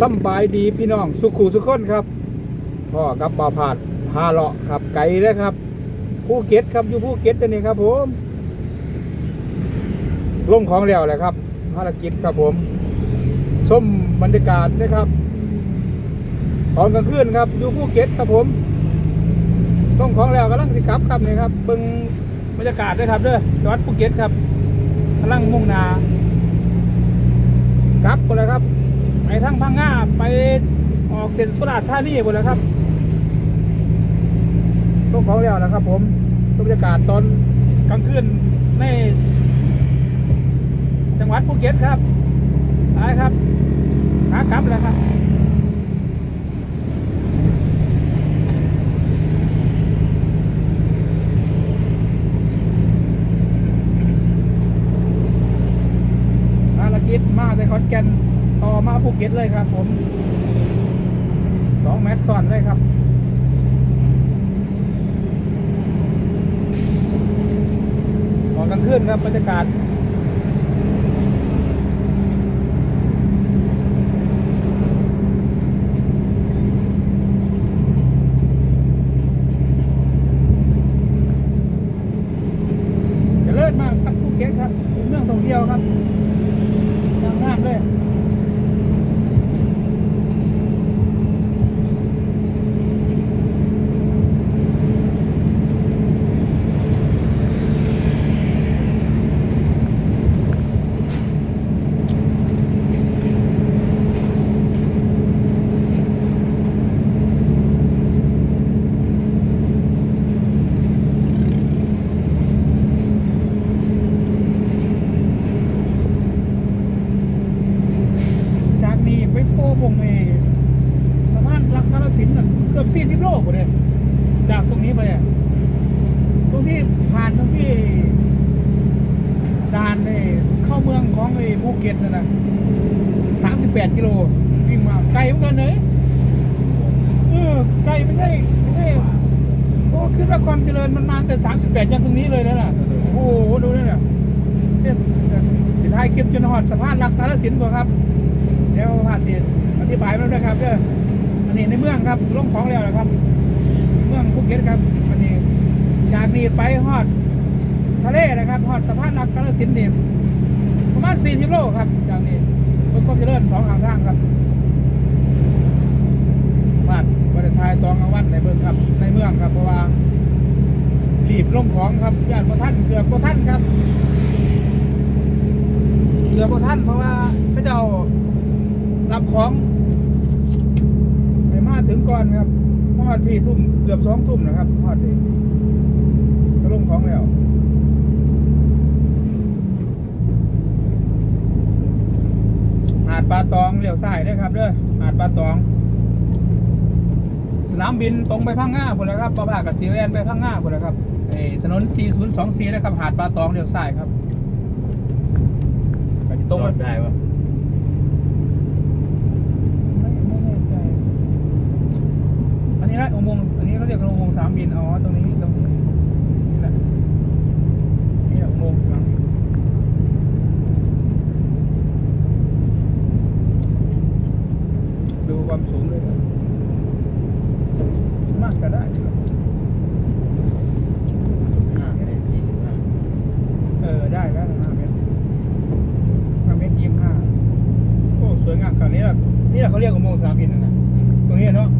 สบายดีพี่น้องสุขูสุขคนครับพ่อกับบ่าวผาดพาเลาะครับไกลเลยครับภูเก็ตครับอยู่ภูเก็ตนี้ครับผมลงของแล้วแหละครับภารกิจครับผมชมบรรยากาศนะครับตอนกลางคืนครับอยู่ภูเก็ตครับผมลงของแล้วกำลังสิกลับครับนี่ครับเบิ่งบรรยากาศด้วยครับเด้อจังหวัดภูเก็ตครับกำลังมุ่งนากลับไปเลยครับ ไปทั้งพังงาไปออกเส้นสุราษฎร์ธานีหมดแล้วครับต้องของแล้วนะครับ ผมบรรยากาศตอนกลางคืนในจังหวัดภูเก็ตครับไปครับขากลับแล้วครับภารกิจมาในขอนแก่น ต่อมาภูเก็ตเลยครับ ผมสองแมตซ้อนเลยครับตอนกลางคืนครับบรรยากาศเจะเลิศมากครับภูเก็ตครับเป็นเมืองท่องเที่ยวครับ ทางน้ำเลยจากนี้ ไปโพวงเอสะพานรักกาลสินธุ์น่ะเกือบ40โลกว่าเนี่ยจากตรงนี้ไปตรงที่ผ่านตรงที่ด่านเอเข้าเมืองของไอ้ภูเก็ตนั่นนะ38กิโลวิ่งมาไกลเหมือนกันเลยเออไกลไม่ใช่ไม่ใช่โอ้ขึ้นว่าความเจริญมันมาแต่38ยังตรงนี้เลยนะน่ะโอ้โหดูนี่น่ะเนี่ยสุดท้ายคลิปจนหอดสะพานรักสารสินบ่ครับ เดี๋ยวผ่านดีอ ธิบายมาด้วยครับเด้ออันนี้ในเมืองครับลงของแล้วนะครับ เมืองภูเก็ตครับอันนี้จากนี้ไปฮอดทะเลนะครับฮอดสะพานนักกาลสินธุ์นี่ประมาณ 40 โลครับจากนี้รถก็จะเริ่มสองทางทางครับบานบริทายตองกลางวันในเมืองครับ ในเมืองครับเพราะว่ารีบลงของครับญาติพระท่านเกือบพระท่านครับเกือบพระท่านเพราะว่าพระเจ้า รับของไปมาถึงก่อนครับพอดพี่ทุ่มเกือบสองทุ่มนะครับพอดพี่ก็ลงของแล้วหาดปลาตองเลี้ยวซ้ายด้อครับเด้อหาดปลาตอง สนามบินตรงไปพังง่าพุ่นแหล้วครับประภากับทีแวนไปพังง่าพุ่นแหล้วครับเอถนน 4024นะครับหาดปลาตองเลี้ยวซ้ายครับไปที่ตรงจอดได้ปะ ไม่ไม่แน่ใจ อั นี้นะอุโมงค์อันนี้เราเรียกว่าอุโมงค์สามบินอ๋อตรงนี้ตรงนี้นี่แหละนี่แหละอุโมงค์สามบินดูความสูงเลยนะมากก็ได้อยู่หรอกห้าเมตรยี่สิบห้าเออได้แล้วนะห้าเมตรห้าเมตรยี่สิบห้าโอ้สวยงามคราวนี้แหละนี่แหละเขาเรียกอุโมงค์สามบินนะตรงนี้เนาะ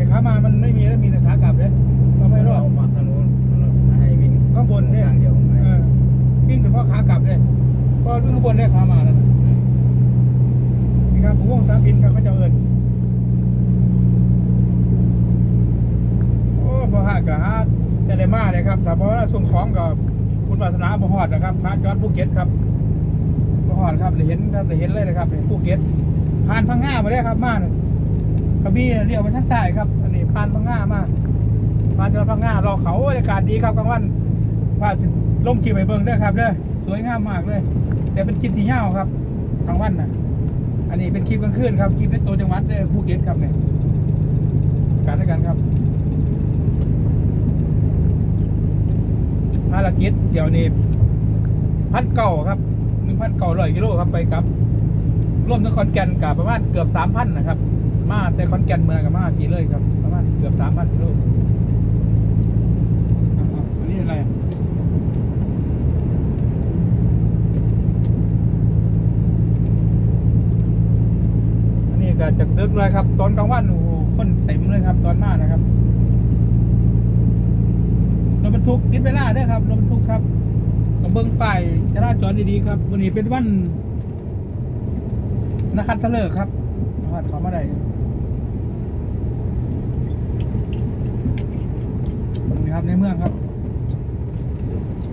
แต่ขามามันไม่มีแล้วมีแต่ขากลับเลยเราไม่รอด มาทางนู้นให้วิ่ง ข้างบนเนี่ย ทางเดียวไป เออวิ่งเฉพาะขากลับเลยเพราะวิ่งข้างบนได้ขามาแล้วนะนี่ครับผมวงสามบินครับเขาจะเอินโอ้บ่ฮาดกับฮาดจะได้มาเลยครับแต่เพราะว่า ส่งของกับคุณวาสนาบ่ฮอดนะครับพระจอดภูเก็ตครับบ่ฮอดครับเห็นครับเห็นเลยนะครับภูเก็ตผ่านพังง่ามาเลยครับมาเนี่ยกระบี่เรียกไปทางซ้ายครับอันนี้ผ่านพังงามากผ่านจังหวัดพังงารอเขาบรรยากาศดีครับกลางวันว่าสิลงกีไปเบิ่งเด้ครับเด้อสวยงามมากเลย แต่เป็นคลิปที่ยาวครับกลางวันนะอันนี้เป็นคลิปกลางคืนครับคลิปในตัวจังหวัดเด้อภูเก็ตครับเนี่ยการด้วยกันครับ ภารกิจเดี๋ยวนี้พันเก่าครับหนึ่งพันเก่าร้อยกิโลครับไปครับรรวมทั้งขอนแก่นกับประมาณเกือบสามพันนะครับ มาแต่ขอนแก่นเมืองกับมากี่เลยครับ ประมาณเกือบสามพันกิโลอะอะอันนี้อะไรอันนี้ก็จะดึกเลยครับ ตอนกลางวันโอ้โหคนเต็มเลยครับ ตอนมานะครับร ถบรรทุกติดเวลาด้วยครับรถบรรทุกครับกระเบื้องป้ายจราจรดีๆครับ วันนี้เป็นวันนักขัตฤกษ์ครับนะครับขอมาได้นี่ครับในเมืองครับ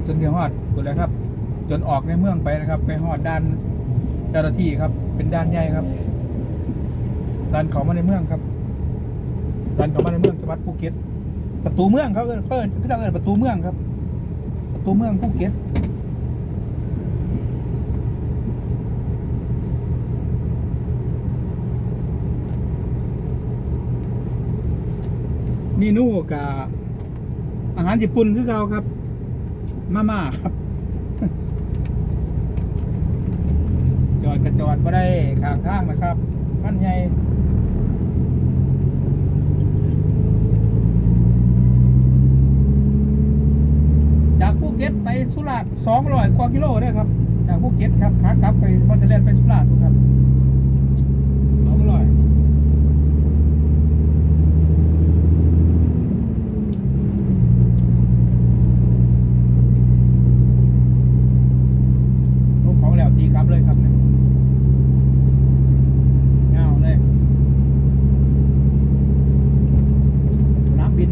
จนถึงฮอดกดแล้วครับ จนออกในเมืองไปนะครับ ไปฮอดด้านเจ้าหน้าที่ครับ เป็นด้านใหญ่ครับดันเขามาในเมืองครับดันเขามาในเมืองจังหวัดภูเก็ต ประตูเมืองเขาเอิ้นเพิ่นเขาเรียกประตูเมืองครับ ประตูเมืองภูเก็ตเมนูกับอาหารญี่ปุ่นคือเราครับ มาม่าครับ จอดกระจอดก็ได้ข้างทางนะครับขั้นใหญ่จากภูเก็ตไปสุ ราษฎร์สองร้อยกว่ากิโลเนี่ยครับ จากภูเก็ตครับขากลับไปมอนเตเลนไปสุราษฎร์ครับสองร้อยลงของแล้วตีกลับเลยครับเนี่ยเงาเลย สนามบิน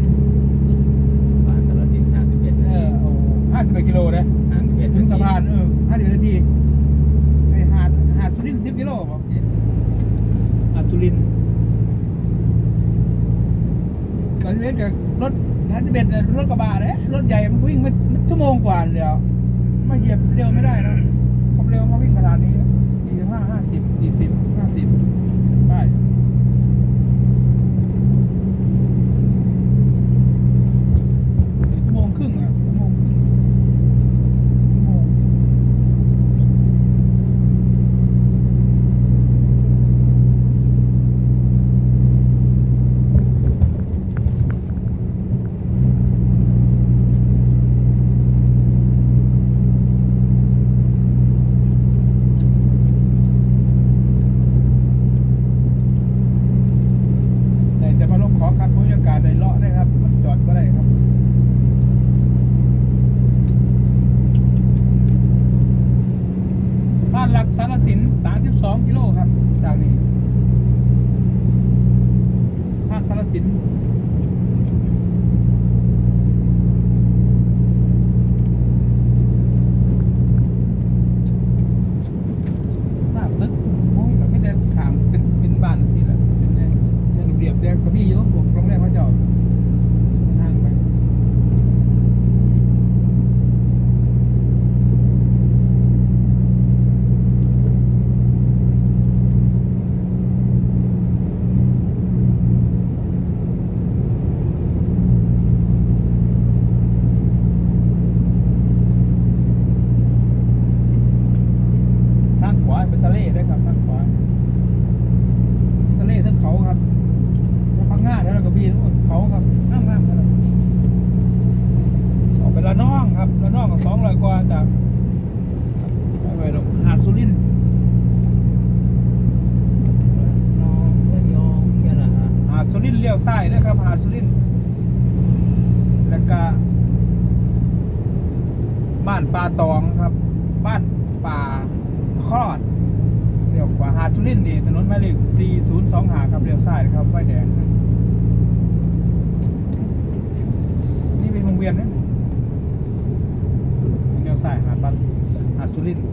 บ้านสารสินห้าสิบเอ็ดเออโอ้ห้าสิบกิโลเล เออห้าสิบนาทีไอหาดหาดสุรินทร์สิบกิโลบอกจริงหาดสุรินทร์ก่อนที่จะรถห้าสิบเอ็ดรถกระบะเนี่ยรถใหญ่มันวิ่งมาชั่วโมงกว่าเดียวไม่เหยียบเร็วไม่ได้นะความเร็วมาวิ่งขนาดนี้สี่สิบห้าห้าสิบสี่สิบห้าสิบได้ชั่วโมงครึ่งอะชั่วโมงครึ่งชั่วโมง แต่จะมาลงขอคัดบรรยากาศในเลาะได้ครับ มันจอดก็ได้ครับ สะพานหลักสารสิน32 กิโลครับ จากนี้สะพานสารสินมากลึกโอ้ยแบบไม่ได้ถามเป็นเป็นบ้านที่แหละเป็นเนี่ยเนี่ยหนุ่มเดียบแต่ก็มีเยอะผมโรงแรมพระเจ้าทางไป ทางขวาเป็นทะเลได้วยครับทางขวาทะเลทั้งเขาครับแล้วพังงาแล้วเราก็บีนโอ้ยเขาครับงามงามครับออกไปละน้องครับละน้อง กว่าจากไปไปดอกหาดสุรินทร์น้องระยองยะลาหาดสุรินทร์เลี้ยวซ้ายนะครับหาดสุรินทร์แล้วก็บ้านป่าตองครับ บ้านป่าคลอดเลี้ยวขวาหาดสุรินทร์นี่ถนนหมายเลข4025ครับเลี้ยวซ้ายนะครับไฟแดงนะนี่เป็นวงเวียนนะ สายหาดบ้านหาดสุรินทร์